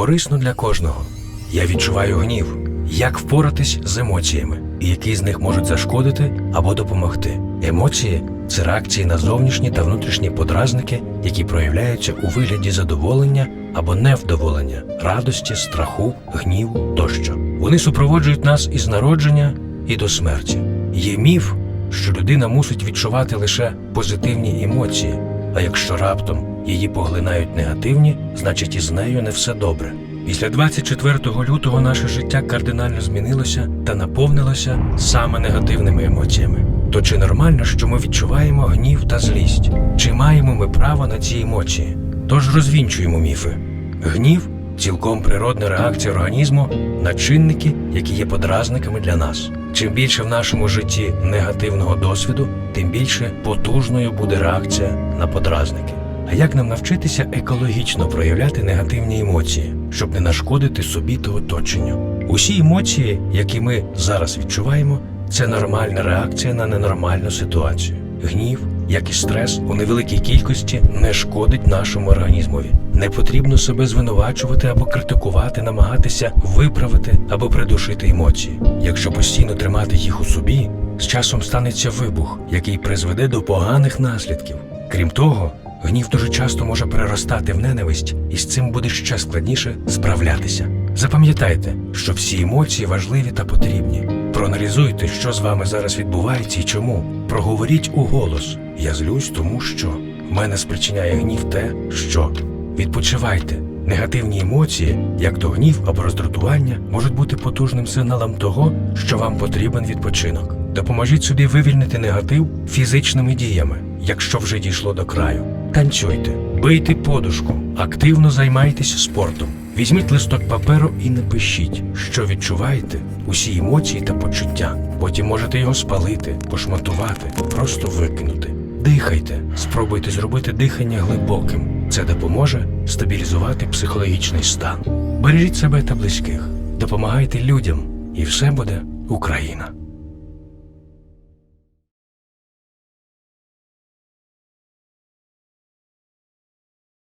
корисно для кожного. Я відчуваю гнів, як впоратись з емоціями, і які з них можуть зашкодити або допомогти. Емоції це реакції на зовнішні та внутрішні подразники, які проявляються у вигляді задоволення або невдоволення, радості, страху, гніву тощо. Вони супроводжують нас із народження і до смерті. Є міф, що людина мусить відчувати лише позитивні емоції, а якщо раптом її поглинають негативні, значить із нею не все добре. Після 24 лютого наше життя кардинально змінилося та наповнилося саме негативними емоціями. То чи нормально, що ми відчуваємо гнів та злість? Чи маємо ми право на ці емоції? Тож розвінчуємо міфи. Гнів цілком природна реакція організму на чинники, які є подразниками для нас. Чим більше в нашому житті негативного досвіду, тим більше потужною буде реакція на подразники. А як нам навчитися екологічно проявляти негативні емоції, щоб не нашкодити собі та оточенню? Усі емоції, які ми зараз відчуваємо, це нормальна реакція на ненормальну ситуацію. Гнів, як і стрес, у невеликій кількості не шкодить нашому організмові. Не потрібно себе звинувачувати або критикувати, намагатися виправити або придушити емоції. Якщо постійно тримати їх у собі, з часом станеться вибух, який призведе до поганих наслідків. Крім того, гнів дуже часто може переростати в ненависть, і з цим буде ще складніше справлятися. Запам'ятайте, що всі емоції важливі та потрібні. Проаналізуйте, що з вами зараз відбувається і чому. Проговоріть у голос. Я злюсь, тому що мене спричиняє гнів те, що відпочивайте. Негативні емоції, як то гнів або роздратування, можуть бути потужним сигналом того, що вам потрібен відпочинок. Допоможіть собі вивільнити негатив фізичними діями, якщо вже дійшло до краю. Танцюйте, бийте подушку, активно займайтеся спортом. Візьміть листок паперу і напишіть, що відчуваєте, усі емоції та почуття. Потім можете його спалити, пошматувати, просто викинути. Дихайте, спробуйте зробити дихання глибоким. Це допоможе стабілізувати психологічний стан. Бережіть себе та близьких, допомагайте людям, і все буде Україна.